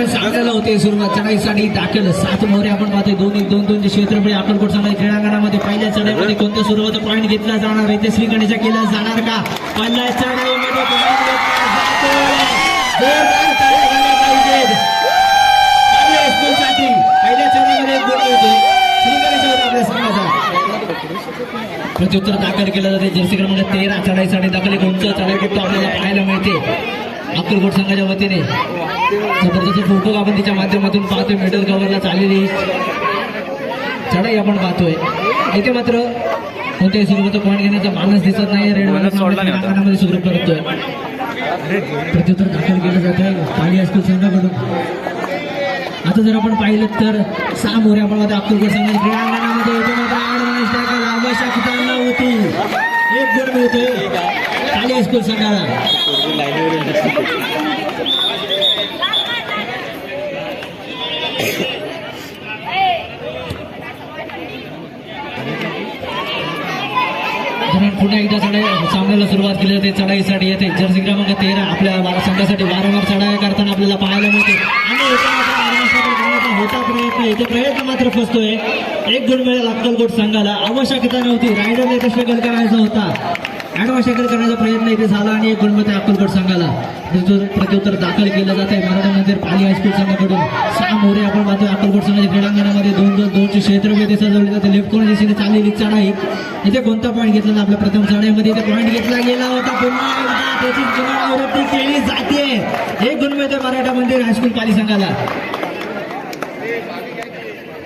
दरम्यान सांगायला होते सुरुवात. चढाईसाठी दाखल. सात मोहरे आपण पाहतोय. दोन एक दोन दोन क्षेत्रफळ अक्कलकोट सांगाय क्रीडांगणामध्ये पहिल्या चढाईमध्ये कोणत्या सुरुवात पॉईंट घेतला जाणार? आहे ते श्रीगणेशा केला जाणार का? पहिल्या चढाईमध्ये पहिल्या चढाईमध्ये एक गोल मिळतोय. आपल्या संघाचा. प्रत्युत्तर दाखल केलं जाते. जर्सी क्रमांक तेरा. चढाईसाठी दाखल एक उंच चढाई फक्त आपल्याला पाहायला मिळते. अक्कलकोट संघाच्या वतीने. जबरदस्त फोटो आपण तिच्या माध्यमातून पाहतोय. मेडल कव्हरला चाललेली चढाई आपण पाहतोय. इथे मात्र कोणत्याही सुरुवात पॉईंट घेण्याचा मानस दिसत नाही रेडमध्ये सुरू करतोय. प्रत्युत्तर दाखल केलं जात आहे पाली हायस्कूल संघाकडून. आता जर आपण पाहिलं तर सहा मोऱ्या आपण आता अक्कलकोट संघाच्या क्रीडांगणामध्ये मात्र माणूस नव्हती एक गुण मिळतोय. पाली हायस्कूल संघाला दरम्यान पुन्हा एकदा चढाई सामन्याला सुरुवात केली जाते चढाईसाठी येते. जर्सी क्रमांक तेरा आपल्या संघासाठी वारंवार चढाई करताना आपल्याला पाहायला मिळते. आणि होता प्रयत्न इथे प्रयत्न मात्र फसतोय. एक गुण मिळेल अक्कलकोट संघाला. आवश्यकता नव्हती रायडरला येथे स्ट्रगल करायचा होता. ऍडवाशेकर करण्याचा प्रयत्न इथे झाला आणि एक गुण मिळते अक्कलकोट संघाला. प्रत्युत्तर दाखल केलं जात आहे मराठा मंदिर पाली हायस्कूल संघाकडून. सहा मोरे आपण पाहतोय अक्कलकोट संघाच्या क्रीडांगणामध्ये. दोन दोन दोनचे सजवले जाते लेफ्ट कॉर्नर दिशेने चाललेली चढाई. इथे कोणता पॉईंट घेतला आपला आपल्या प्रथम चढाईमध्ये? इथे पॉईंट घेतला गेला होता. पुन्हा एकदा त्याची पुनरावृत्ती केली जाते. एक गुण मराठा मंदिर हायस्कूल पाली संघाला.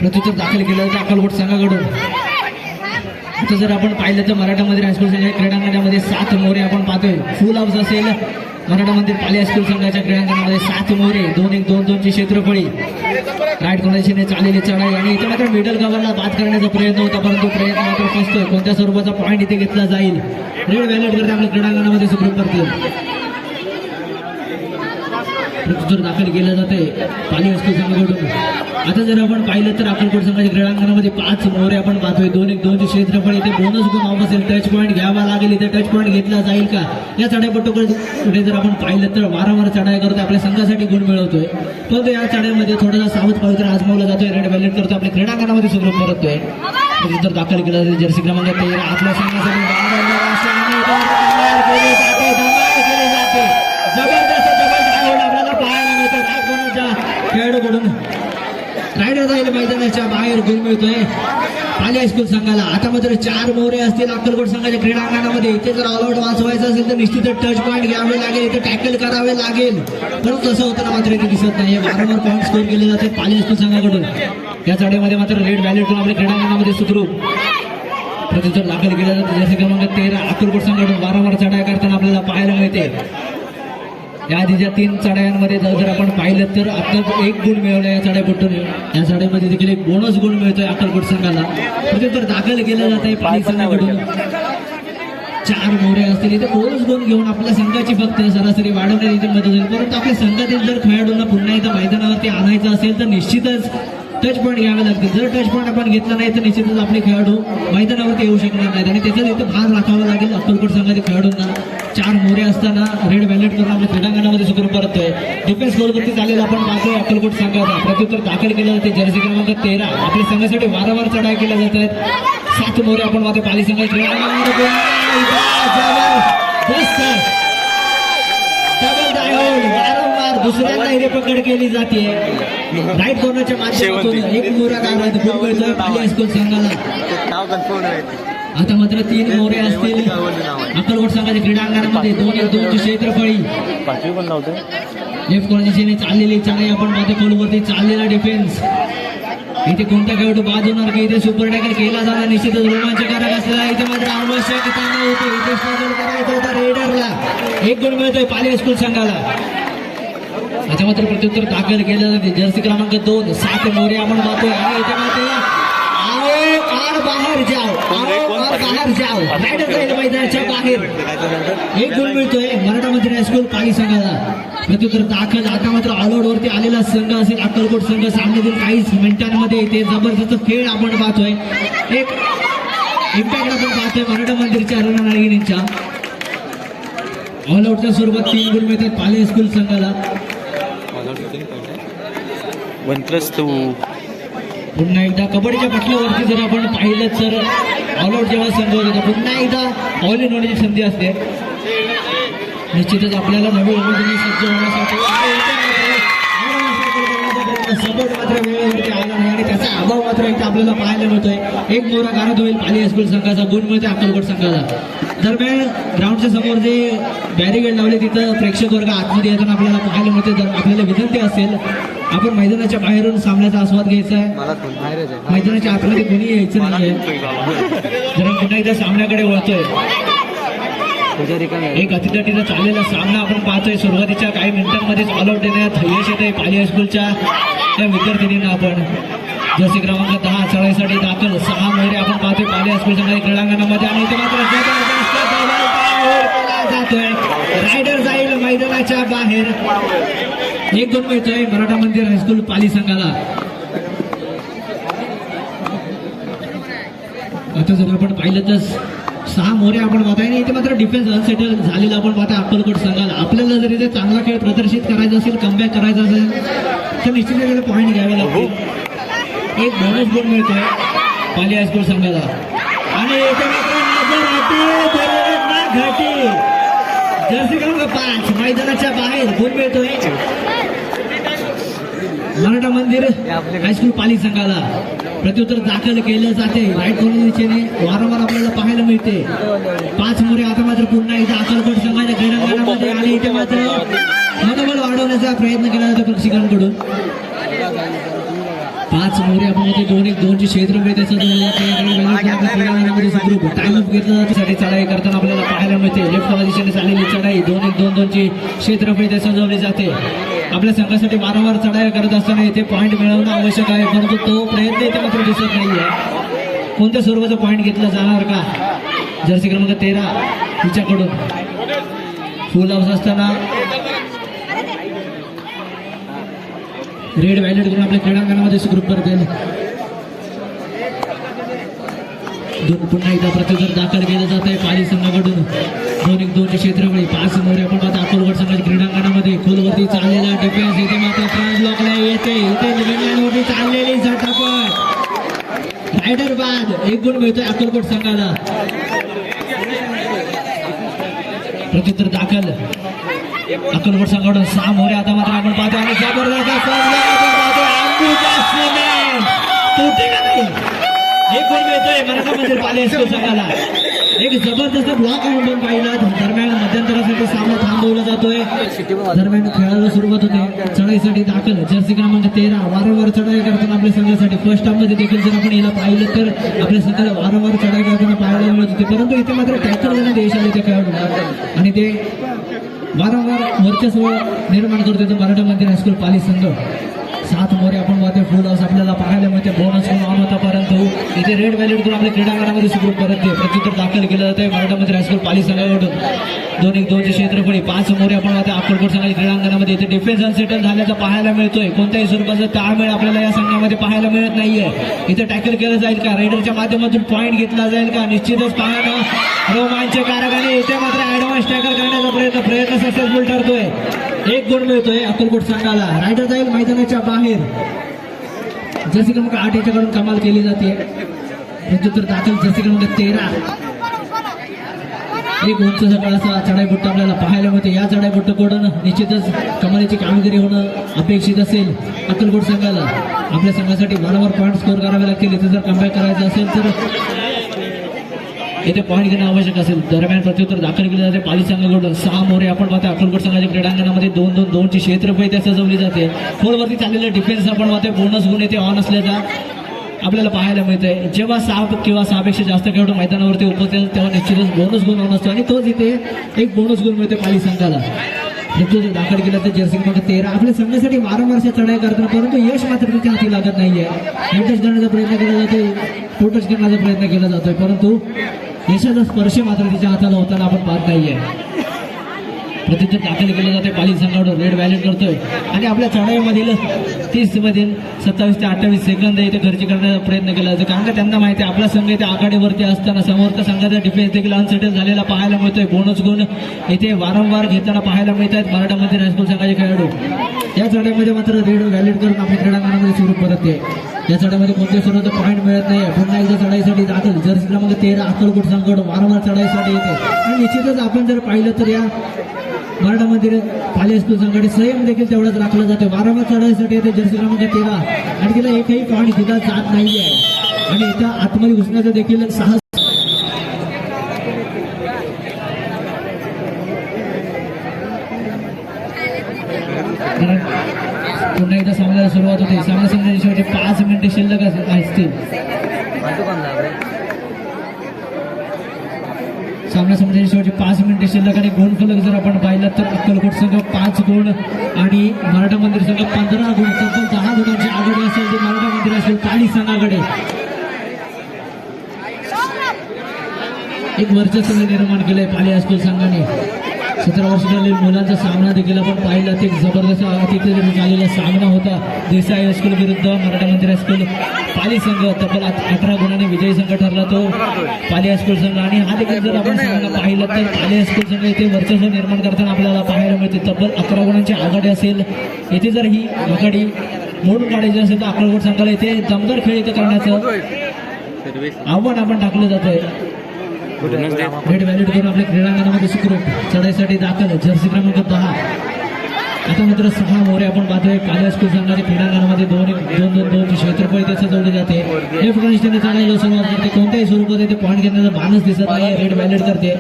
प्रत्युत्तर दाखल केलं होतं अक्कलकोट संघाकडून. आता जर आपण पाहिलं तर मराठामध्ये हायस्कूल संघाच्या क्रीडांगणामध्ये सात मोरे आपण पाहतोय. फुल हाऊस असेल. मराठामध्ये पाली हायस्कूल संघाच्या क्रीडांगणामध्ये सात मोरे दोन एक दोन दोनची क्षेत्रफळी. राईट कोणाशीने चाललेली चढाई आणि इथे मात्र मिडल कव्हरला बाद करण्याचा प्रयत्न होता परंतु प्रयत्न मात्र फसतोय. कोणत्या स्वरूपाचा पॉईंट इथे घेतला जाईल? रेड व्हॅलेट करते आपल्या क्रीडांगणामध्ये सुप्रीम करतील प्रत्युत्तर दाखल केलं जाते पाली हायस्कूल संघाकडून आता जर आपण पाहिलं तर अक्कलकोट संघाच्या क्रीडांगणामध्ये पाच मोहरे आपण पाहतोय दोन एक दोनचे क्षेत्रफळ इथे बोनस गुण ऑफ असेल टच पॉईंट घ्यावा लागेल इथे टच पॉईंट घेतला जाईल का या चढाईपट्टोकडे जर आपण पाहिलं तर वारंवार चढाई करतो आपल्या संघासाठी गुण मिळवतोय परंतु या चढाईमध्ये थोडासा सावध पवित्र आजमावला जातोय रेड बॅलेट करतो आपल्या क्रीडांगणामध्ये सुखरूप करतोय प्रत्युत्तर दाखल केलं जाईल जर्सी क्रमांक तेरा आपल्या संघासाठी वारंवार असे अनेक धमाल केली जाते धमाल केली जाते जबरदस्त डबल ड्रायव्हर आपल्याला पाहायला मिळतो राईट कोणाच्या खेळाडूकडून रायडर जाईल मैदानाच्या बाहेर गुण मिळतोय. पाली हायस्कूल संघाला. आता मात्र चार मोरे असतील अक्कलकोट संघाच्या क्रीडांगणामध्ये. इथे जर ऑलआउट वाचवायचं असेल तर निश्चित टच पॉईंट घ्यावे लागेल. इथे टॅकल करावे लागेल. पण तसं होताना मात्र इथे दिसत नाही वारंवार पॉईंट स्कोर केले जाते पाली हायस्कूल संघाकडून. या चढाईमध्ये मात्र रेड व्हॅलेट आपल्या क्रीडांगणामध्ये सुखरूप. प्रत्युत्तर दाखल केलं जातं. जसे क्रमांक तेरा अक्कलकोट संघाकडून वारंवार चढाई करताना आपल्याला पाहायला मिळते. या आधीच्या तीन चढायांमध्ये जर जर आपण पाहिलं तर आता एक गुण मिळवला या चढाईपट्टून या चढाईमध्ये देखील एक बोनस गुण मिळतोय अक्कलकोट संघाला. प्रत्युत्तर दाखल केलं जात आहे पाली संघाकडून. चार मोरे असतील. इथे बोनस गुण घेऊन आपल्या संघाची फक्त सरासरी वाढवण्यात इथे मदत होईल. परंतु आपल्या संघातील जर खेळाडूंना पुन्हा एकदा मैदानावरती आणायचं असेल तर निश्चितच टच पॉईंट घ्यावे लागतील. जर टच पॉईंट आपण घेतला नाही तर निश्चितच आपले खेळाडू मैदानावरती येऊ शकणार नाहीत. आणि त्याच्यात इथं भाग राखावा लागेल अक्कलकोट संघातील खेळाडूंना. चार मोरे असताना रेड व्हॅलेट करून आपल्या क्रीडांगणामध्ये सुरू परततोय. डिफेन्स गोलवरती झालेला आपण पाहतोय अक्कलकोट संघाचा. प्रत्युत्तर दाखल केलं जाते. जर्सी क्रमांक तेरा. आपल्या संघासाठी वारंवार चढाई केल्या जात आहेत. सात मोरे आपण पाहतोय पाली संघाच्या क्रीडांगणामध्ये वारंवार दुसऱ्यांदा हिरे पकड केली जाते. राईट कॉर्नरच्या माध्यमातून एक मोरा गुण मिळतोय पाली हायस्कूल संघाला. आता मात्र तीन मोरे असतील. अक्कलकोट संघाच्या क्रीडांगणामध्ये दोन एक दोनची क्षेत्रफळी. लेफ्ट पण लावतो चाललेली चांगली आपण पाहतो खोलवरती चाललेला डिफेन्स इथे कोणता खेळाडू बाद होणार की इथे सुपर टॅकल केला जाणार? निश्चितच रोमांचकारक असलेला इथे मात्र आवश्यकता नव्हती इथे स्ट्रगल होता. रेडरला. एक गुण मिळतोय पाली स्कूल संघाला. आता मात्र प्रत्युत्तर दाखल केलं जाते जर्सी क्रमांक दोन सात मोरे आपण पाहतोय. आणि इथे मात्र बाहेर जाओ. बाहेर जाओ. रायडर जाईल मैदानाच्या बाहेर. एक गुण मिळतोय. मराठा मंत्री हायस्कूल पाली संघाला प्रत्युत्तर दाखल. आता मात्र ऑलआउट वरती आलेला संघ असेल अक्कलकोट संघ. सामन्यातील काहीच मिनिटांमध्ये इथे जबरदस्त खेळ आपण पाहतोय. एक इम्पॅक्ट आपण पाहतोय मराठा मंदिरच्या अरुणा नागिनींच्या ऑलआउटच्या स्वरूपात तीन गुण मिळतात पाली हायस्कूल संघाला. वन प्लस टू पुन्हा एकदा कबड्डीच्या पटलावरती जर आपण पाहिलं तर ऑल आउट जेव्हा संघ होतो पुन्हा एकदा ऑल इन होण्याची संधी असते. निश्चितच आपल्याला नवी उमेदवारी सज्ज होण्यासाठी सपोर्ट मात्र वेळेवरती आला नाही आणि त्याचा अभाव मात्र एकदा आपल्याला पाहायला मिळतोय. एक मोरा गारद होईल पाली हायस्कूल संघाचा गुण मिळते अक्कलकोट संघाचा. दरम्यान ग्राउंडच्या समोर जे बॅरिगेड लावले तिथं प्रेक्षक वर्ग आतमध्ये येताना आपल्याला पाहायला मिळते जर आपल्याला विनंती असेल आपण मैदानाच्या बाहेरून सामन्याचा आस्वाद घ्यायचा आहे. मैदानाच्या आतमध्ये कोणी यायचं नाहीये. जर पुन्हा एकदा सामन्याकडे वळतोय. एक अतिथटीचा चाललेला सामना आपण पाहतोय. सुरुवातीच्या काही मिनिटांमध्येच ऑल आउट देण्यात यश येत आहे पाली हायस्कूलच्या त्या विद्यार्थिनींना आपण जसे क्रमांक दहा चढाईसाठी दाखल. सहा मोहरे आपण पाहतोय पाली हायस्कूलच्या काही क्रीडांगणामध्ये. आणि इथे मात्र रायडर जाईल मैदानाच्या बाहेर. एक दोन आहे मराठा मंदिर हायस्कूल पाली संघाला. आता जर आपण पाहिलं तर सहा मोरे आपण पाहताय आणि इथे मात्र डिफेन्स अनसेटल झालेला आपण पाहता अक्कलकोट संघाला. आपल्याला जर इथे चांगला खेळ प्रदर्शित करायचा असेल कमबॅक करायचा असेल तर निश्चित पॉईंट घ्यावे लागतील एक बोनस गुण मिळतोय पाली हायस्कूल संघाला. आणि इथे मात्र नजर घटी जर्सी क्रमांक पाच मैदानाच्या बाहेर गुण मिळतोय? मराठा मंदिर हायस्कूल पाली संघाला. प्रत्युत्तर दाखल केलं जाते. राईट कॉर्नर दिशेने वारंवार आपल्याला पाहायला मिळते. पाच मुरे आता मात्र पुन्हा एकदा अकलकोट संघाच्या क्रीडांगणामध्ये आणि इथे मात्र मनोबल वाढवण्याचा प्रयत्न केला जातो प्रेक्षकांकडून पाच मोरे आपण मध्ये दोन एक दोनचे क्षेत्र मिळते क्रीडांगणामध्ये सुखरूप टाइम अप घेतला जातो. साठी चढाई करताना आपल्याला पाहायला मिळते. लेफ्ट दिशेने चाललेली चढाई दोन एक दोन दोनची क्षेत्र मिळते सजवली जाते. आपल्या संघासाठी वारंवार चढाई करत असताना इथे पॉईंट मिळवणं आवश्यक आहे परंतु तो प्रयत्न इथे मात्र दिसत नाहीये. कोणत्या स्वरूपाचा पॉईंट घेतला जाणार का? जर्सी क्रमांक तेरा तिच्याकडून. फुल हाऊस असताना रेड व्हायलेट करून आपल्या क्रीडांगणामध्ये सुखरूप करतील दोन पुन्हा एकदा प्रत्युत्तर दाखल केलं जात आहे पाली संघाकडून. दोन एक दोनच्या क्षेत्रामध्ये पाच मोरे आपण पाहता अकोलगड संघाच्या क्रीडांगणामध्ये खोलवरती चाललेला डिफेन्स इथे मात्र फ्रान्स ब्लॉकला येते. इथे लिमिटलाईनवरती चाललेली झटापट रायडर बाद एक गुण मिळतोय अकोलकोट संघाला. प्रत्युत्तर दाखल. अक्कलकोट संघाकडून सहा मोरे आता मात्र आपण पाहतो. आणि जबरदस्त का नाही एक गोल मिळतोय? मराठा मंदिर पाले संघाला एक जबरदस्त ब्लॉक आपण पाहिला. दरम्यान मध्यंतरासाठी सामना थांबवला जातोय. दरम्यान खेळायला सुरुवात होते. चढाईसाठी दाखल. जर्सी क्रमांक तेरा. वारंवार चढाई करताना आपल्या संघासाठी फर्स्ट हाफमध्ये देखील जर आपण याला पाहिलं तर आपल्या संघाला वारंवार चढाई करताना पाहायला मिळत होते. परंतु इथे मात्र टॅकल देण्यात यश आले त्या खेळाडूला. आणि ते वारंवार वर्चस्व निर्माण करतो तो मराठा मंदिर हायस्कूल पाली संघ. सात मोरे आपण मध्ये फुल हाऊस आपल्याला पाहायला मिळते. बोनस म्हणून ऑन होता परंतु इथे रेड व्हॅलेट करून आपल्या क्रीडांगणामध्ये सुखरूप परत ते प्रत्युत्तर दाखल केलं जातं आहे मंदिर हायस्कूल पाली संघाकडून दोन एक दोनचे क्षेत्रफळी. पाच मोरे आपण आता अक्कलकोट संघाच्या क्रीडांगणामध्ये. इथे डिफेन्स अनसेटल झाल्याचं पाहायला मिळतोय. कोणत्याही स्वरूपाचा ताळमेळ आपल्याला या संघामध्ये पाहायला मिळत नाहीये. इथे टॅकल केलं जाईल का? रायडरच्या माध्यमातून पॉईंट घेतला जाईल का? निश्चितच पाहणं. रोमांचकारक आणि इथे मात्र ऍडव्हान्स टॅकल करण्याचा प्रयत्न प्रयत्न सक्सेसफुल ठरतोय. एक गुण मिळतोय अक्कलकोट संघाला. रायडर जाईल मैदानाच्या बाहेर. जसे क्रमांक आठ याच्याकडून कमाल केली जाते. प्रत्युत्तर दाखल जसे क्रमांक तेरा. एक उंच सकाळ असा चढाईपट्ट आपल्याला पाहायला मिळते. या चढाईपट्टकडून निश्चितच कमालीची कामगिरी होणं अपेक्षित असेल. अक्कलकोट संघाला आपल्या संघासाठी वारंवार पॉईंट स्कोर करावे लागतील. इथे जर कमबॅक करायचं असेल तर इथे पॉईंट घेणं आवश्यक असेल. दरम्यान प्रत्युत्तर दाखल केले जाते. पाली संघाकडून सहा मोरे आपण पाहतो अक्कलकोट संघाच्या क्रीडांगणामध्ये दोन दोन दोनची क्षेत्रफळ इथे सजवली जाते. फोरवरती चाललेलं डिफेन्स आपण पाहतोय. बोनस गुण येथे ऑन असल्याचा आपल्याला पाहायला मिळतंय. जेव्हा सहा किंवा सहापेक्षा जास्त खेळाडू मैदानावरती उपस्थित तेव्हा निश्चितच बोनस गुण ऑन असतो. आणि तोच इथे एक बोनस गुण मिळतो पाली संघाला. प्रत्युत्तर दाखल केलं तर जर्सी क्रमांक तेरा. आपल्या संघासाठी वारंवारच्या चढाई करतात परंतु यश मात्र त्याच्या हाती लागत नाहीये. टच करण्याचा प्रयत्न केला जातोय. टच करण्याचा प्रयत्न केला जातोय. परंतु यशाचा स्पर्श मात्र तिच्या हाताला होताना आपण पाहत नाहीये. प्रत्युत्तर दाखल केलं जाते. पाली संघावर रेड व्हॅलेट करतोय. आणि आपल्या चढाईमधील तीस मधील सत्तावीस ते अठ्ठावीस सेकंद इथे खर्च करण्याचा प्रयत्न केला जातो. कारण का त्यांना माहिती आहे आपला संघ इथे आघाडीवरती असताना समोरच्या संघाचा डिफेन्स देखील अनसेटल झालेला पाहायला मिळतोय. बोनस गुण इथे वारंवार घेताना पाहायला मिळत आहेत मराठामध्ये राजपूत हायस्कूल संघाचे खेळाडू. या चढाईमध्ये मात्र रेड व्हॅलेट करून आपल्या क्रीडांगणामध्ये सुरू करत आहे या चढाईमध्ये कोणत्या सुरुवात पॉईंट मिळत नाही पुन्हा एकदा चढाईसाठी दाखल. जर्सी क्रमांक तेरा अक्कलकोट संघ वारंवार चढाईसाठी येते. आणि निश्चितच आपण जर पाहिलं तर या मराठा मंदिर पाली स्कूल संघाने संयम देखील तेवढाच राखला जातो. वारंवार चढाईसाठी येते जर्सी क्रमांक तेरा. आणि तिला एकही पॉईंट दिला जात नाहीये. आणि इथं आतमध्ये घुसण्याचं देखील साहस पुन्हा एकदा सामन्याला सुरुवात होते. सामना संघाच्या शेवटी पाच मिनिटे शिल्लक अस- असतील. सामना संघाच्या शेवटी पाच मिनिटे शिल्लक आणि गुण फलक जर आपण पाहिलं तर अक्कलकोट संघ पाच गुण आणि मराठा मंदिर संघ पंधरा गुण. तब्बल दहा गुणांची आघाडी असेल ते मराठा मंदिर असेल पाली संघाकडे एक वर्चस्व निर्माण केलंय पाली हायस्कूल संघाने. सतरा वर्षाखालील मुलांचा सामना देखील आपण पाहिला. ते जबरदस्त तिथे झालेला सामना होता. देसाई हायस्कूल विरुद्ध मराठा मंदिर हायस्कूल पाली संघ तब्बल अठरा गुणांनी विजयी संघ ठरला तो. पाली हायस्कूल संघ आणि हा देखील जर आपण सामना पाहिला तर पाली हायस्कूल संघ येथे वर्चस्व निर्माण करताना आपल्याला पाहायला मिळते. तब्बल अकरा गुणांची आघाडी असेल. येथे जर ही आघाडी मोडून काढायची असेल तर अकरा गुण संघाला येथे दमदार खेळ इथे करण्याचं आव्हान आपण टाकलं जातंय. रेड व्हॅलिड करून आपल्या क्रीडांगणामध्ये सुखरूप चढाईसाठी दाखल जर्सी क्रमांक दहा. आता मात्र सहा मोरे आपण पाहतोय काल्या स्कूल संघाच्या क्रीडांगणामध्ये दोन दोन दोन दोन क्षेत्रफळ इथे सजवले जाते. हे प्रकाशितीने चढायला सुरुवात करते. कोणत्याही स्वरूपात इथे पॉईंट घेण्याचा मानच दिसत नाही रेड व्हॅलिड करते.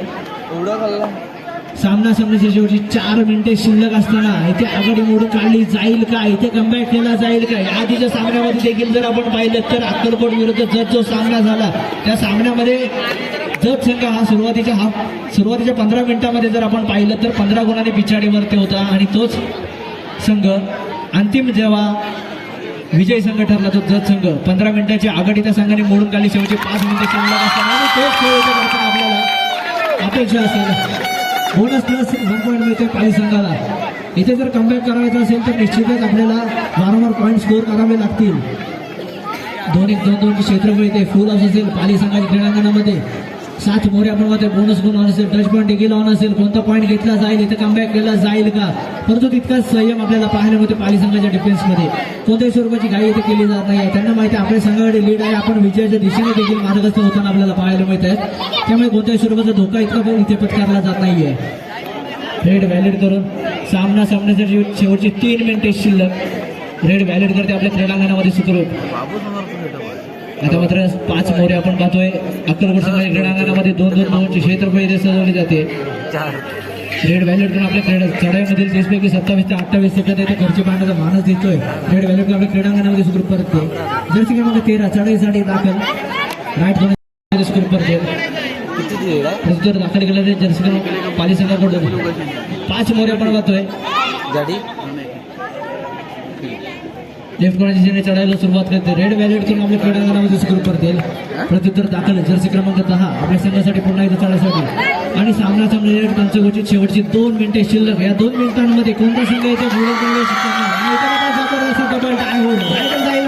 सामना संघाची शेवटी चार मिनिटे शिल्लक असताना इथे आघाडी मोडून काढली. जाईल का इथे कमबॅक केला जाईल का आधीच्या सामन्यामध्ये देखील जर आपण पाहिलं तर अक्कलकोट विरुद्ध जत जो सामना झाला त्या सामन्यामध्ये जत संघ हा सुरुवातीच्या हा सुरुवातीच्या पंधरा मिनिटामध्ये जर आपण पाहिलं तर पंधरा गुणांनी पिछाडीवरती होता आणि तोच संघ अंतिम जेव्हा विजय संघ ठरला तो जत संघ. पंधरा मिनिटाची आघाडीच्या संघाने मोडून काढली शेवटी पाच मिनिटे शिल्लक असताना आणि तोच खेळ आपल्याला. अपेक्षा असेल बोनस प्लस वन पॉईंट मिळते पाली संघाला. इथे जर कमबॅक करायचं असेल तर निश्चितच आपल्याला वारंवार पॉईंट स्कोअर करावे लागतील. दोन एक दोन दोन क्षेत्रफळ इथे फुल हाऊस असेल पाली संघाच्या क्रीडांगणामध्ये. सात मोरे बोनस गुण असेल टच पॉईंट देखील ऑन असेल कोणता पॉईंट घेतला जाईल इथे कमबॅक केला जाईल का? परंतु तितकाच संयम आपल्याला पाहायला मिळते पाली संघाच्या डिफेन्समध्ये कोणत्याही स्वरूपाची घाई इथे केली जात नाही. त्यांना माहिती आहे आपल्या संघाकडे लीड आहे. आपण विजयाच्या दिशेने देखील मार्गस्थ होताना आपल्याला पाहायला मिळत आहेत त्यामुळे कोणत्याही स्वरूपाचा धोका इतका पण इथे पत्करला जात नाहीये. रेड व्हॅलिड करून सामना सामन्यासाठी शेवटची तीन मिनिटे शिल्लक. रेड व्हॅलिड करते आपल्या क्रीडांगणामध्ये सुखरूप. आता मात्र पाच मोरे आपण पाहतोय. अक्कलकोट संघाच्या क्रीडांगणामध्ये दोन दोन नऊचे क्षेत्रफळ इथे सजवले जाते. रेड व्हॅलेट करून आपल्या क्रीडा चढाईमधील दिसपैकी सत्तावीस ते अठ्ठावीस सेकंद इथे खर्च पाहण्याचा मानस देतोय रेड व्हॅलिड करून आपल्या क्रीडांगणामध्ये सुरू परतते. जर्सी क्रमांक तेरा चढाईसाठी दाखल. राईटमध्ये सुरू परते प्रस्तुत दाखल केलं जर्सी क्रमांक पाली संघाकडून पाच मोरे आपण पाहतोय. लेफ्ट कोणाची चढायला सुरुवात करते? रेड व्हॅलिड करून आपल्या क्रीडांगणामध्ये सुरू करतील. प्रत्युत्तर दाखल जर्सी क्रमांक दहा. आपल्या संघासाठी पुन्हा एकदा चढायसाठी. आणि सामना सामने शेवटची दोन मिनिटे शिल्लक. या दोन मिनिटांमध्ये कोणता संघ येतो?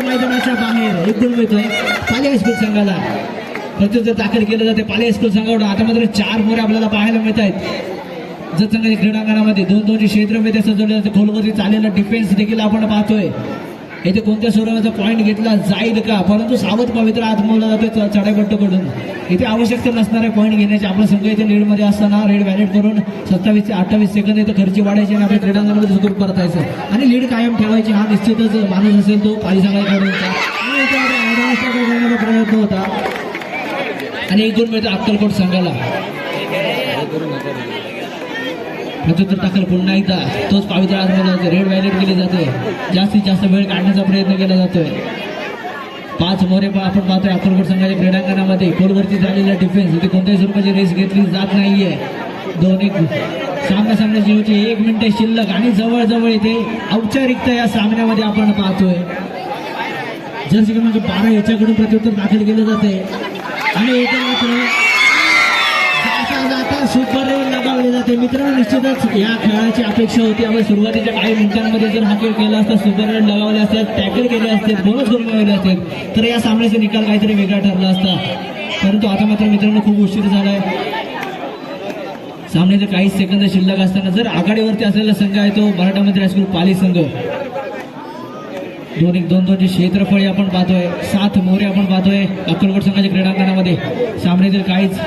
मैदानाच्या बाहेर. एक गुण मिळतोय. हायस्कूल संघाला. प्रत्युत्तर दाखल केलं जाते पाले हायस्कूल संघावर आता मात्र चार मोरे आपल्याला पाहायला मिळत आहेत. जर संघाच्या क्रीडांगणामध्ये दोन दोनचे क्षेत्रमध्ये सजवले जाते. खोलवरती चाललेला डिफेन्स देखील आपण पाहतोय. येथे कोणत्या स्वरूपाचा पॉईंट घेतला जाईल का? परंतु सावध पवित्र आत्मवला जातोय च- चढाईपट्टूकडून इथे आवश्यकता नसणारे पॉईंट घेण्याचे आपला संघ इथे लीडमध्ये असताना रेड व्हॅलिड करून सत्तावीस ते अठ्ठावीस सेकंद इथे खर्ची वाढायची आणि आपल्या क्रीडांगणामध्ये सुखरूप परतायचं. आणि लीड कायम ठेवायची हा निश्चितच माणूस असेल तो पाणी सांगायचा प्रयत्न होता. आणि एक दोन मिळतो अक्कलकोट संघाला. प्रत्युत्तर दाखल पुन्हा एकदा. तोच पवित्र आत्मला रेड व्हॅलेट केली जाते. जास्तीत जास्त वेळ काढण्याचा प्रयत्न केला जातोय. पाच मोरे पा- आपण पाहतोय अकोलकोट संघाच्या क्रीडांगणामध्ये खोलवरती झालेला डिफेन्स इथे कोणत्याही स्वरूपाची रेस घेतली जात नाहीये. दोन्ही एक सामना सामन्याची होती एक मिनिटे शिल्लक आणि जवळजवळ इथे औपचारिकता या सामन्यामध्ये आपण पाहतोय. जर्सी क्रमांक म्हणजे बारा याच्याकडून प्रत्युत्तर दाखल केलं जाते आणि सुपर होते मित्रांनो निश्चितच या खेळाची अपेक्षा होती. आपण सुरुवातीच्या काही मिनिटांमध्ये जर हा खेळ केला असता सुपर रन लगावले असते टॅकल केले असते बोनस करून मिळवले असते तर या सामन्याचा निकाल काहीतरी वेगळा ठरला असता. परंतु आता मात्र मित्रांनो खूप उशीर झालाय. सामन्याचे काही सेकंद शिल्लक असताना जर आघाडीवरती असलेला संघ आहे तो मराठा मंत्री हायस्कूल पाली संघ. दोन एक दोन दोनचे क्षेत्रफळी आपण पाहतोय. सात मोरे आपण पाहतोय अक्कलकोट संघाच्या क्रीडांगणामध्ये. सामन्यातील काहीच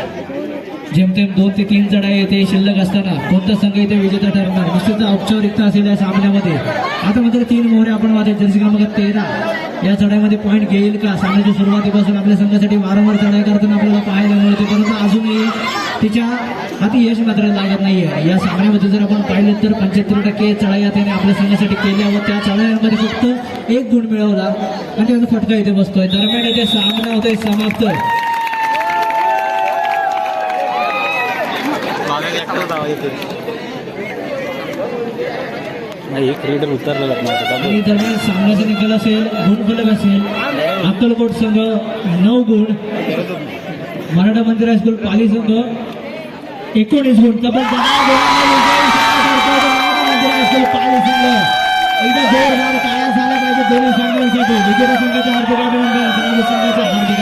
जेमतेम दोन ते तीन जण आहे ते शिल्लक असताना. कोणता संघ इथे विजेता ठरणार? निश्चित औपचारिकता असेल या सामन्यामध्ये. आता मात्र तीन मोहरे आपण पाहतोय जर्सी क्रमांक तेरा. या चढाईमध्ये पॉईंट घेईल का? सामन्याच्या सुरुवातीपासून आपल्या संघासाठी वारंवार चढाई करताना आपल्याला पाहायला मिळते. परंतु अजूनही तिच्या हाती यश मात्र लागत नाहीये. या सामन्यामध्ये जर आपण पाहिलं तर पंच्याहत्तर टक्के चढाई या त्याने आपल्या संघासाठी केल्या व त्या चढायांमध्ये फक्त एक गुण मिळवला. आणि त्याचा फटका इथे बसतोय. दरम्यान इथे सामना होतोय समाप्त. नाही एक रेडर उतरलेला आणि सामन्याचा निकाल असेल गुण फलक असेल अक्कलकोट संघ नऊ गुण मराठा मंदिर हायस्कूल पाली संघ एकोणीस गुण. तब्बल दहा गुणांनी विजयी संघ ठरतोय तो मराठा मंदिर हायस्कूल पाली संघ. एकदा जोरदार टाळ्या झाल्या पाहिजे दोन्ही संघांसाठी विजेत्या संघाच्या हार्दिक